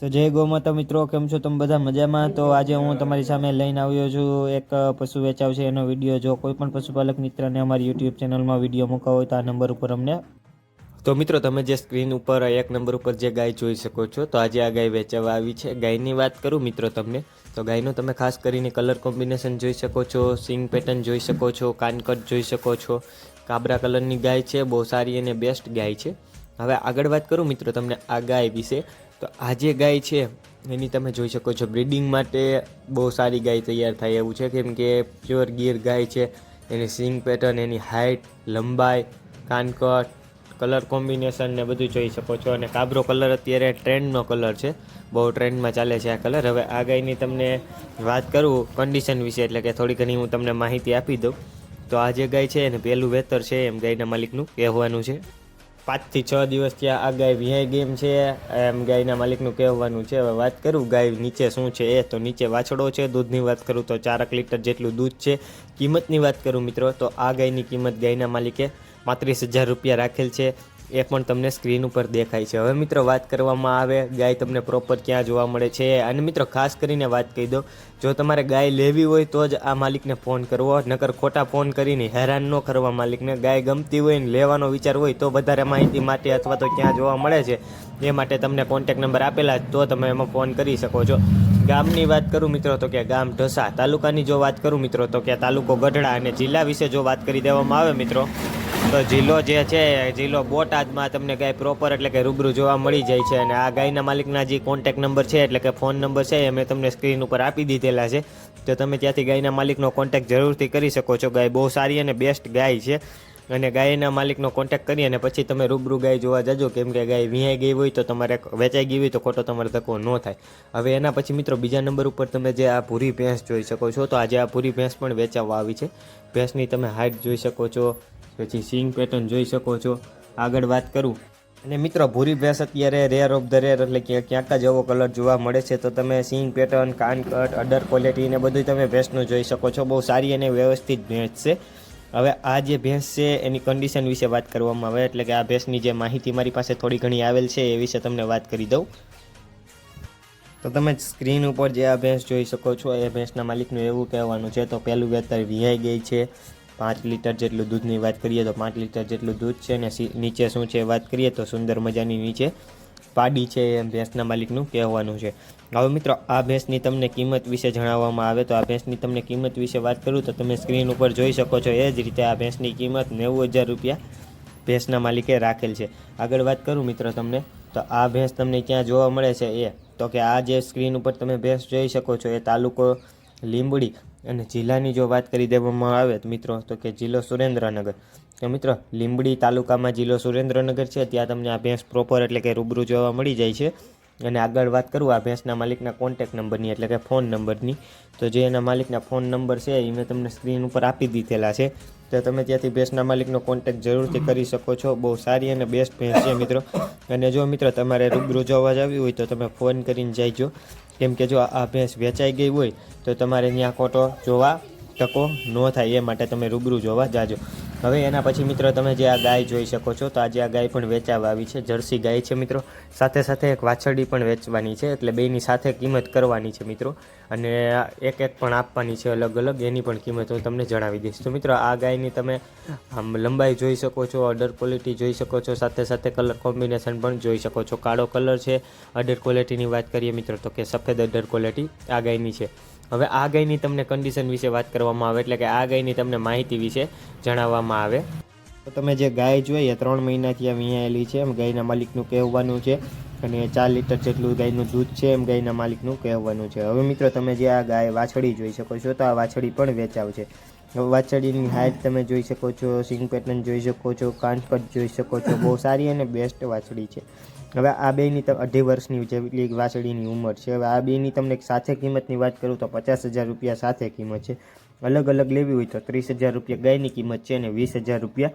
તો જય ગૌમાતા મિત્રો, કેમ છો તમે બધા મજામાં? તો આજે હું તમારી સામે લઈને આવ્યો છું એક પશુ વેચાવ છે એનો વીડિયો. જો કોઈ પણ પશુપાલક મિત્રને અમારી યુટ્યુબ ચેનલમાં વીડિયો મૂકવા હોય તો આ નંબર ઉપર અમને તો મિત્રો, તમે જે સ્ક્રીન ઉપર એક નંબર ઉપર જે ગાય જોઈ શકો છો, તો આજે આ ગાય વેચાવા આવી છે. ગાયની વાત કરું મિત્રો તમને, તો ગાયનો તમે ખાસ કરીને કલર કોમ્બિનેશન જોઈ શકો છો, સિંગ પેટર્ન જોઈ શકો છો, કાનકટ જોઈ શકો છો. કાબરા કલરની ગાય છે, બહુ સારી અને બેસ્ટ ગાય છે. હવે આગળ વાત કરું મિત્રો તમને આ ગાય વિશે. તો આ જે ગાય છે, એની તમે જોઈ શકો છો બ્રીડિંગ માટે બહુ સારી ગાય તૈયાર થાય એવું છે. કેમ કે પ્યોર ગીર ગાય છે, એની સિંગ પેટર્ન, એની હાઇટ લંબાઈ, કાનકટ, કલર કોમ્બિનેશન ને બધું જોઈ શકો છો. અને કાબરો કલર અત્યારે ટ્રેન્ડનો કલર છે, બહુ ટ્રેન્ડમાં ચાલે છે આ કલર. હવે આ ગાયની તમને વાત કરું કન્ડિશન વિશે, એટલે કે થોડી ઘણી હું તમને માહિતી આપી દઉં. તો આ જે ગાય છે, એને પહેલું વેતર છે એમ ગાયના માલિકનું કહેવાનું છે. પાંચથી છ દિવસ ત્યાં આ ગાય વિહાઈ ગેમ છે. એમ ગાયના માલિકનું કહેવાનું છે, હવે વાત કરું ગાય નીચે શું છે એ, તો નીચે વાછડો છે. દૂધની વાત કરું તો ચારક લીટર જેટલું દૂધ છે. કિંમતની વાત કરું મિત્રો, તો આ ગાયની કિંમત ગાયના માલિકે પાંત્રીસ હજાર રૂપિયા રાખેલ છે. એ પણ તમને સ્ક્રીન ઉપર દેખાય છે. હવે મિત્રો વાત કરવામાં આવે, ગાય તમને પ્રોપર ક્યાં જોવા મળે છે? અને મિત્રો ખાસ કરીને વાત કહી દો જો તમારે ગાય લેવી હોય તો જ આ માલિકને ફોન કરવો. નકર ખોટા ફોન કરીને હેરાન ન કરવા માલિકને. ગાય ગમતી હોય ને લેવાનો વિચાર હોય તો વધારે માહિતી માટે અથવા તો ક્યાં જોવા મળે છે, એ માટે તમને કોન્ટેક નંબર આપેલા તો તમે એમાં ફોન કરી શકો છો. ગામની વાત કરું મિત્રો તો કે ગામ ઢસા. તાલુકાની જો વાત કરું મિત્રો તો કે તાલુકો ગઢડા અને જિલ્લા વિશે જો વાત કરી દેવામાં આવે મિત્રો તો જિલ્લો જે છે જિલ્લો બોટાદમાં તમને ગાય પ્રોપર એટલે કે રૂબરૂ જોવા મળી જાય છે. અને આ ગાયના માલિકના જે કોન્ટેક નંબર છે, એટલે કે ફોન નંબર છે, એ મેં તમને સ્ક્રીન ઉપર આપી દીધેલા છે. તો તમે ત્યાંથી ગાયના માલિકનો કોન્ટેક જરૂરથી કરી શકો છો. ગાય બહુ સારી અને બેસ્ટ ગાય છે. અને ગાયના માલિકનો કોન્ટેક કરી અને પછી તમે રૂબરૂ ગાય જોવા જજો. કેમ કે ગાય વિહાઈ ગઈ હોય તો તમારે વેચાઈ ગઈ હોય તો ખોટો તમારે ધક્કો ન થાય. હવે એના પછી મિત્રો બીજા નંબર ઉપર તમે જે આ ભૂરી ભેંસ જોઈ શકો છો, તો આજે આ ભૂરી ભેંસ પણ વેચાવવા આવી છે. ભેંસની તમે હાઇટ જોઈ શકો છો. પછી સિંગ પેટર્ન જોઈ શકો છો. આગળ વાત કરું. અને મિત્રો, ભૂરી ભેંસ અત્યારે રેર ઓફ ધ રેર એટલે કે ક્યાંક જ એવો કલર જોવા મળે છે. તો તમે સિંગ પેટર્ન કાનકટ અડર ક્વોલિટી ને બધું તમે ભેંસનું જોઈ શકો છો. બહુ સારી અને વ્યવસ્થિત ભેંસ છે. હવે આ જે ભેંસ છે, એની કન્ડિશન વિશે વાત કરવામાં આવે. એટલે કે આ ભેંસની જે માહિતી મારી પાસે થોડી ઘણી આવેલ છે, એ વિશે તમને વાત કરી દઉં. તો તમે સ્ક્રીન ઉપર જે આ ભેંસ જોઈ શકો છો, એ ભેંસના માલિકનું એવું કહેવાનું છે. તો પહેલું વેતર વિહાઈ ગઈ છે. પાંચ લીટર જેટલું દૂધની વાત કરીએ તો પાંચ લીટર જેટલું દૂધ છે અને નીચે શું છે વાત કરીએ તો સુંદર મજાની નીચે પાડી છે એમ ભેંસના માલિકનું કહેવાનું છે. હવે મિત્રો, આ ભેંસની તમને કિંમત વિશે જણાવવામાં આવે તો આ ભેંસની તમને કિંમત વિશે વાત કરું તો તમે સ્ક્રીન ઉપર જોઈ શકો છો એ જ રીતે આ ભેંસની કિંમત નેવું હજાર રૂપિયા ભેંસના માલિકે રાખેલ છે. આગળ વાત કરું મિત્રો તમને, તો આ ભેંસ તમને ક્યાં જોવા મળે છે એ? તો કે આ જે સ્ક્રીન ઉપર તમે ભેંસ જોઈ શકો છો એ તાલુકો લીંબડી. અને જિલ્લાની જો વાત કરી દેવામાં આવે તો મિત્રો, તો કે જિલ્લો સુરેન્દ્રનગર. તો મિત્રો, લીંબડી તાલુકામાં જિલ્લો સુરેન્દ્રનગર છે, ત્યાં તમને આ ભેંસ પ્રોપર એટલે કે રૂબરૂ જોવા મળી જાય છે. અને આગળ વાત કરું, આ ભેંસના માલિકના કોન્ટેક નંબરની એટલે કે ફોન નંબરની તો જે એના માલિકના ફોન નંબર છે એ મેં તમને સ્ક્રીન ઉપર આપી દીધેલા છે. તો તમે ત્યાંથી ભેંસના માલિકનો કોન્ટેક જરૂરથી કરી શકો છો. બહુ સારી અને બેસ્ટ ભેંસ છે, મિત્રો. અને જો મિત્રો, તમારે રૂબરૂ જોવા જવી હોય તો તમે ફોન કરીને જાયજો કેમ કે જો આ ભેંસ વેચાઈ ગઈ હોય તો તમારે ત્યાં ખોટો જોવા તકો ન થાય એ માટે તમે રૂબરૂ જોવા જાજો. હવે એના પછી મિત્રો તમે જે આ ગાય જોઈ શકો છો, તો આજે આ ગાય પણ વેચાવા આવી છે, જર્સી ગાય છે મિત્રો. સાથે સાથે એક વાછરડી પણ વેચવાની છે, એટલે બેની સાથે કિંમત કરવાની છે મિત્રો. અને એક એક પણ આપવાની છે અલગ અલગ, એની પણ કિંમત હું તમને જણાવી દઈશ. તો મિત્રો, આ ગાયની તમે આમ લંબાઈ જોઈ શકો છો અડર ક્વોલિટી જોઈ શકો છો, સાથે સાથે કલર કોમ્બિનેશન પણ જોઈ શકો છો. કાળો કલર છે અડર ક્વોલિટીની વાત કરીએ મિત્રો, તો કે સફેદ અડર ક્વોલિટી આ ગાયની છે. હવે આ ગાયની તમને કન્ડિશન વિશે વાત કરવામાં આવે એટલે કે આ ગાયની તમને માહિતી વિશે જણાવવામાં આવે. તો તમે જે ગાય જોઈએ ત્રણ મહિનાથી આ વિયાયેલી છે. એમ ગાયના માલિકનું કહેવાનું છે અને ચાર લીટર જેટલું ગાયનું દૂધ છે એમ ગાયના માલિકનું કહેવાનું છે. હવે મિત્રો, તમે જે આ ગાય વાછડી જોઈ શકો છો, તો આ વાછડી પણ વેચાવ છે. વાછડીની હાઇટ તમે જોઈ શકો છો, સિંગ પેટર્ન જોઈ શકો છો કાનકટ જોઈ શકો છો, બહુ સારી અને બેસ્ટ વાછડી છે. હવે આ બેની તો અઢી વર્ષની જેટલી વાછડીની ઉંમર છે. હવે આ બેની તમને સાથે કિંમતની વાત કરું તો પચાસ હજાર રૂપિયા સાથે કિંમત છે. અલગ અલગ લેવી હોય તો ત્રીસ હજાર રૂપિયા ગાયની કિંમત છે અને વીસ હજાર રૂપિયા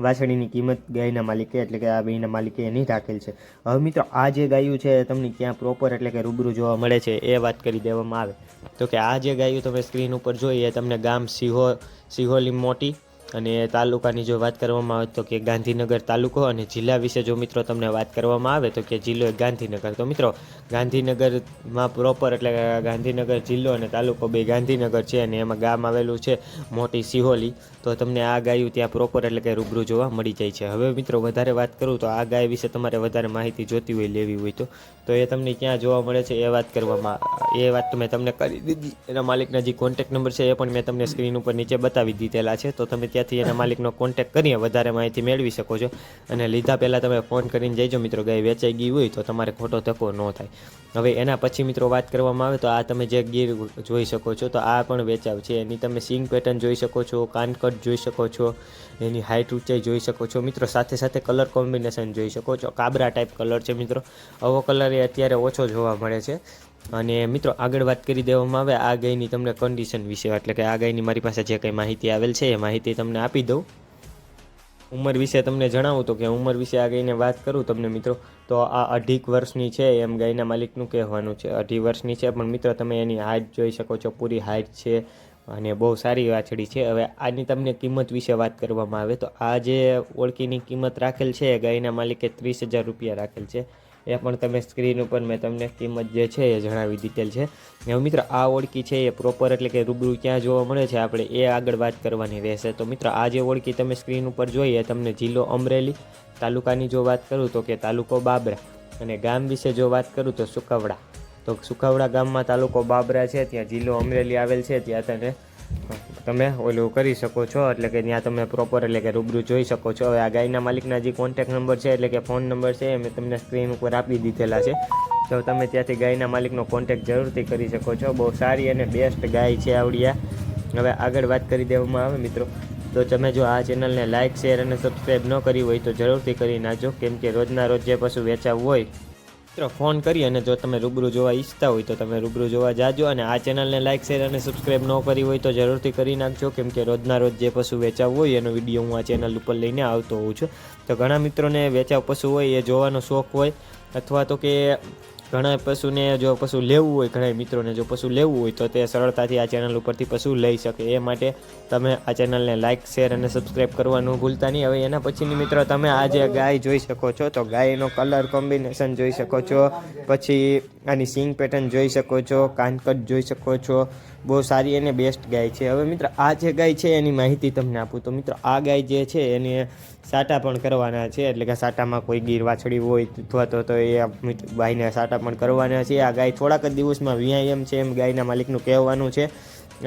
વાછડીની કિંમત ગાયના માલિકે એટલે કે આ બેના માલિકે એની રાખેલ છે. હવે મિત્રો, આ જે ગાયું છે તમને ક્યાં પ્રોપર એટલે કે રૂબરૂ જોવા મળે છે એ વાત કરી દેવામાં આવે. તો કે આ જે ગાયું તમે સ્ક્રીન ઉપર જોઈએ તમને ગામ સિહો સિહોલી મોટી અને તાલુકાની જો વાત કરવામાં આવે તો કે ગાંધીનગર તાલુકો અને જિલ્લા વિશે જો મિત્રો તમને વાત કરવામાં આવે તો કે જિલ્લો એ ગાંધીનગર. તો મિત્રો, ગાંધીનગરમાં પ્રોપર એટલે ગાંધીનગર જિલ્લો અને તાલુકો બે ગાંધીનગર છે અને એમાં ગામ આવેલું છે મોટી સિહોલી. તો તમને આ ગાયું ત્યાં પ્રોપર એટલે કે રૂબરૂ જોવા મળી જાય છે. હવે મિત્રો વધારે વાત કરું તો આ ગાય વિશે તમારે વધારે માહિતી જોતી હોય, લેવી હોય તો. તો એ તમને ક્યાં જોવા મળે છે એ વાત કરવામાં, એ વાત તો મેં તમને કરી દીધી. એના માલિકના જે કોન્ટેક્ટ નંબર છે એ પણ મેં તમને સ્ક્રીન ઉપર નીચે બતાવી દીધેલા છે. તો તમે ત્યાંથી એના માલિકનો કોન્ટેક્ટ કરીને વધારે માહિતી મેળવી શકો છો. અને લીધા પહેલાં તમે ફોન કરીને જઈજો મિત્રો, ગાય વેચાઈ ગઈ હોય તો તમારે ખોટો ધક્કો ન થાય. હવે એના પછી મિત્રો વાત કરવામાં આવે તો આ તમે જે ગીર જોઈ શકો છો, તો આ પણ વેચાવ છે. એની તમે સિંગ પેટર્ન જોઈ શકો છો કાનકટ જોઈ શકો છો, એની હાઇટ ઊંચાઈ જોઈ શકો છો. મિત્રો, સાથે સાથે કલર કોમ્બિનેશન જોઈ શકો છો. કાબરા ટાઈપ કલર છે મિત્રો. આવો કલર એ અત્યારે ઓછો જોવા મળે છે. અને મિત્રો, આગળ વાત કરી દેવામાં આવે, આ ગાયની તમને કન્ડિશન વિશે એટલે કે આ ગાયની મારી પાસે જે કંઈ માહિતી આવેલ છે, એ માહિતી તમને આપી દઉં. ઉંમર વિશે તમને જણાવું તો કે ઉંમર વિશે આ ગાયને વાત કરું તમને, મિત્રો. તો આ અઢીક વર્ષની છે, એમ ગાયના માલિકનું કહેવાનું છે. અઢી વર્ષની છે, પણ મિત્રો, તમે એની હાઇટ જોઈ શકો છો, પૂરી હાઇટ છે અને બહુ સારી વાછડી છે. હવે આની તમને કિંમત વિશે વાત કરવામાં આવે તો આ જે ઓળખીની કિંમત રાખેલ છે ગાયના માલિકે ત્રીસ હજાર રૂપિયા રાખેલ છે. એ પણ તમે સ્ક્રીન ઉપર મેં તમને કિંમત જે છે એ જણાવી દીધેલ છે. હવે મિત્રો, આ ઓળખી છે એ પ્રોપર એટલે કે રૂબરૂ ક્યાં જોવા મળે છે આપણે એ આગળ વાત કરવાની રહેશે. તો મિત્રો, આ જે ઓળખી તમે સ્ક્રીન ઉપર જોઈએ તમને જિલ્લો અમરેલી તાલુકાની જો વાત કરું તો કે તાલુકો બાબરા અને ગામ વિશે જો વાત કરું તો સુકવડા. તો સુખાવડા ગામમાં તાલુકો બાબરા છે, ત્યાં જિલ્લો અમરેલી આવેલ છે, ત્યાં તમે તમે ઓલું કરી શકો છો, એટલે કે ત્યાં તમે પ્રોપર એટલે કે રૂબરૂ જોઈ શકો છો. હવે આ ગાયના માલિકના જે કોન્ટેક નંબર છે, એટલે કે ફોન નંબર છે, એ મેં તમને સ્ક્રીન ઉપર આપી દીધેલા છે. તો તમે ત્યાંથી ગાયના માલિકનો કોન્ટેક જરૂરથી કરી શકો છો. બહુ સારી અને બેસ્ટ ગાય છે આવડિયા. હવે આગળ વાત કરી દેવામાં આવે મિત્રો. તો તમે જો આ ચેનલને લાઇક શેર અને સબસ્ક્રાઈબ ન કરી હોય તો જરૂરથી કરી નાખજો. કેમ કે રોજના રોજ જે પશુ વેચાવું હોય મિત્રો, ફોન કરી અને જો તમે રૂબરૂ જોવા ઈચ્છતા હોય તો તમે રૂબરૂ જોવા જાજો અને આ ચેનલને લાઇક શેર અને સબસ્ક્રાઈબ ન કરી હોય તો જરૂરથી કરી નાખજો, કેમ કે રોજના રોજ જે પશુ વેચાવું હોય એનો વીડિયો હું આ ચેનલ ઉપર લઈને આવતો હોઉં છું. તો ઘણા મિત્રોને વેચાવ પશુ હોય એ જોવાનો શોખ હોય અથવા તો કે ઘણા પશુને જો પશુ લેવું હોય, ઘણા મિત્રોને જો પશુ લેવું હોય, તો તે સરળતાથી આ ચેનલ ઉપરથી પશુ લઈ શકે. એ માટે તમે આ ચેનલને લાઇક શેર અને સબસ્ક્રાઈબ કરવાનું ભૂલતા નહીં. હવે એના પછીની મિત્રો તમે આ જે ગાય જોઈ શકો છો, તો ગાયનો કલર કોમ્બિનેશન જોઈ શકો છો. પછી આની સિંગ પેટર્ન જોઈ શકો છો, કાનકટ જોઈ શકો છો. બહુ સારી અને બેસ્ટ ગાય છે. હવે મિત્ર, આ જે ગાય છે એની માહિતી તમને આપું. તો મિત્રો, આ ગાય જે છે એને સાટા પણ કરવાના છે. એટલે કે સાટામાં કોઈ ગીર વાછડી હોય અથવા તો તો એ ભાઈને સાટા પણ કરવાના છે. આ ગાય થોડાક જ દિવસમાં વિયાય છે એમ ગાયના માલિકનું કહેવાનું છે.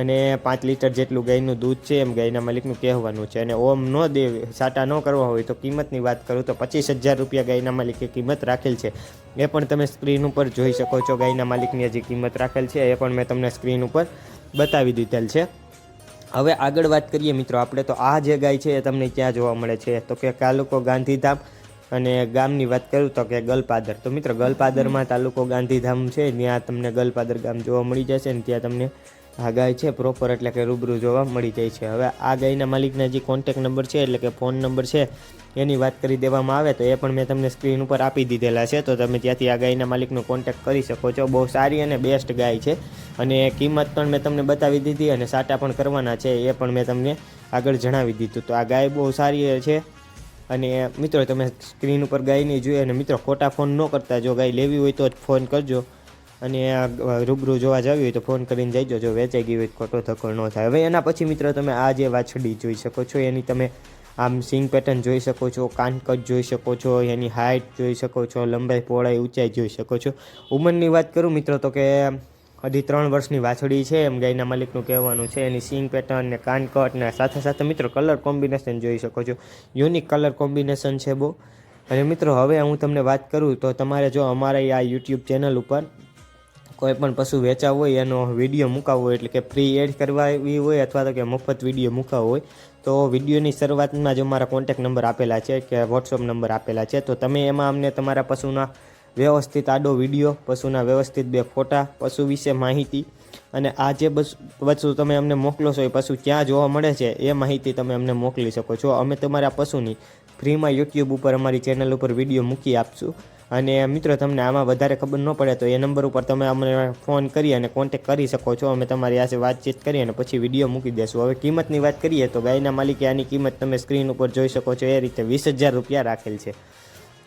અને પાંચ લીટર જેટલું ગાયનું દૂધ છે એમ ગાયના માલિકનું કહેવાનું છે. અને ઓમ ન દે સાટા ન કરવા હોય તો કિંમતની વાત કરું તો પચીસ હજાર રૂપિયા ગાયના માલિકે કિંમત રાખેલ છે. એ પણ તમે સ્ક્રીન ઉપર જોઈ શકો છો ગાયના માલિકની જે કિંમત રાખેલ છે. એ પણ મેં તમને સ્ક્રીન ઉપર બતાવી દીધેલ છે. હવે આગળ વાત કરીએ મિત્રો આપણે તો આ જે ગાય છે એ તમને ક્યાં જોવા મળે છે? તો કે તાલુકો ગાંધીધામ અને ગામની વાત કરું તો કે ગલપાદર. તો મિત્રો ગલપાદરમાં તાલુકો ગાંધીધામ છે, ત્યાં તમને ગલપાદર ગામ જોવા મળી જશે અને ત્યાં તમને આ ગાય છે પ્રોપર એટલે કે રૂબરૂ જોવા મળી જાય છે. હવે આ ગાયના માલિકના જે કોન્ટેક નંબર છે એટલે કે ફોન નંબર છે, એની વાત કરી દેવામાં આવે તો એ પણ મેં તમને સ્ક્રીન ઉપર આપી દીધેલા છે. તો તમે ત્યાંથી આ ગાયના માલિકનો કોન્ટેક કરી શકો છો. બહુ સારી અને બેસ્ટ ગાય છે. અને કિંમત પણ મેં તમને બતાવી દીધી અને સાટા પણ કરવાના છે, એ પણ મેં તમને આગળ જણાવી દીધું. તો આ ગાય બહુ સારી છે. અને મિત્રો, તમે સ્ક્રીન ઉપર ગાય નહીં જોઈએ અને મિત્રો, ખોટા ફોન ન કરતા. જો ગાય લેવી હોય તો જ ફોન કરજો. અને રૂબરૂ જોવા જવી હોય તો ફોન કરીને જઈજો જો વેચાઈ ગઈ હોય ખોટો ધક્કો ન થાય. હવે એના પછી મિત્રો તમે આ જે વાછડી જોઈ શકો છો, એની તમે આમ સિંગ પેટર્ન જોઈ શકો છો કાનકટ જોઈ શકો છો, એની હાઇટ જોઈ શકો છો, લંબાઈ, પહોળાઈ, ઊંચાઈ જોઈ શકો છો. ઉંમરની વાત કરું મિત્રો તો કે અઢી ત્રણ વર્ષની વાછડી છે, એમ ગાયના માલિકનું કહેવાનું છે. એની સિંગ પેટર્ન ને કાનકટ ને સાથે સાથે મિત્રો કલર કોમ્બિનેશન જોઈ શકો છો. યુનિક કલર કોમ્બિનેશન છે બહુ. અને મિત્રો હવે હું તમને વાત કરું તો તમારે જો અમારા આ યુટ્યુબ ચેનલ ઉપર કોઈ પણ પશુ વેચાવું હોય, એનો વીડિયો મુકાવવો હોય, એટલે કે ફ્રી એડ કરવાવી હોય અથવા તો કે મફત વીડિયો મુકાવવો હોય, તો વિડીયોની શરૂઆતમાં જો મારા કોન્ટેક નંબર આપેલા છે કે વોટ્સઅપ નંબર આપેલા છે. તો તમે એમાં અમને તમારા પશુના વ્યવસ્થિત આડો વીડિયો, પશુના વ્યવસ્થિત બે ફોટા, પશુ વિશે માહિતી અને આ જે પશુ તમે અમને મોકલો છો, એ પશુ ક્યાં જોવા મળે છે, એ માહિતી તમે અમને મોકલી શકો છો. અમે તમારા પશુની ફ્રીમાં યુટ્યુબ ઉપર અમારી ચેનલ ઉપર વીડિયો મૂકી આપશું. અને મિત્રો, તમને આમાં વધારે ખબર ન પડે તો એ નંબર ઉપર તમે અમને ફોન કરી અને કોન્ટેક કરી શકો છો. અમે તમારી પાસે વાતચીત કરી અને પછી વીડિયો મૂકી દેશું. હવે કિંમતની વાત કરીએ તો ગાયના માલિકે આની કિંમત તમે સ્ક્રીન ઉપર જોઈ શકો છો. એ રીતે વીસ હજાર રૂપિયા રાખેલ છે.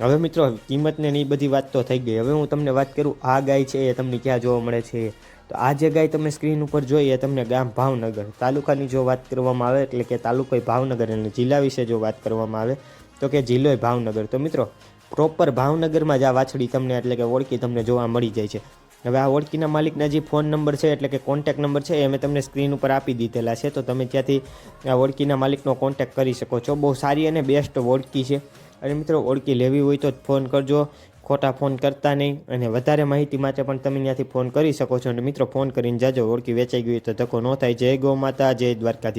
હવે મિત્રો, કિંમતને એ બધી વાત તો થઈ ગઈ. હવે હું તમને વાત કરું, આ ગાય છે એ તમને ક્યાં જોવા મળે છે? તો આ જે ગાય તમે સ્ક્રીન ઉપર જોઈએ તમને ગામ ભાવનગર તાલુકાની જો વાત કરવામાં આવે, એટલે કે તાલુકો ભાવનગર અને જિલ્લા વિશે જો વાત કરવામાં આવે, તો કે જિલ્લો ભાવનગર. તો મિત્રો પ્રોપર ભાવનગરમાં જ આ વાછડી તમને એટલે કે ઓળખી તમને જોવા મળી જાય છે. હવે આ ઓળખીના માલિકના જે ફોન નંબર છે એટલે કે કોન્ટેક નંબર છે એ મેં તમને સ્ક્રીન ઉપર આપી દીધેલા છે. તો તમે ત્યાંથી આ ઓળખીના માલિકનો કોન્ટેક કરી શકો છો. બહુ સારી અને બેસ્ટ ઓળખી છે. અને મિત્રો, ઓળખી લેવી હોય તો ફોન કરજો. ખોટા ફોન કરતા નહીં અને વધારે માહિતી માટે પણ તમે ત્યાંથી ફોન કરી શકો છો. અને મિત્રો ફોન કરીને જાજો. ઓળખી વેચાઈ ગઈ તો ધક્કો ન થાય. જય ગૌ માતા, જય દ્વારકાધીશ.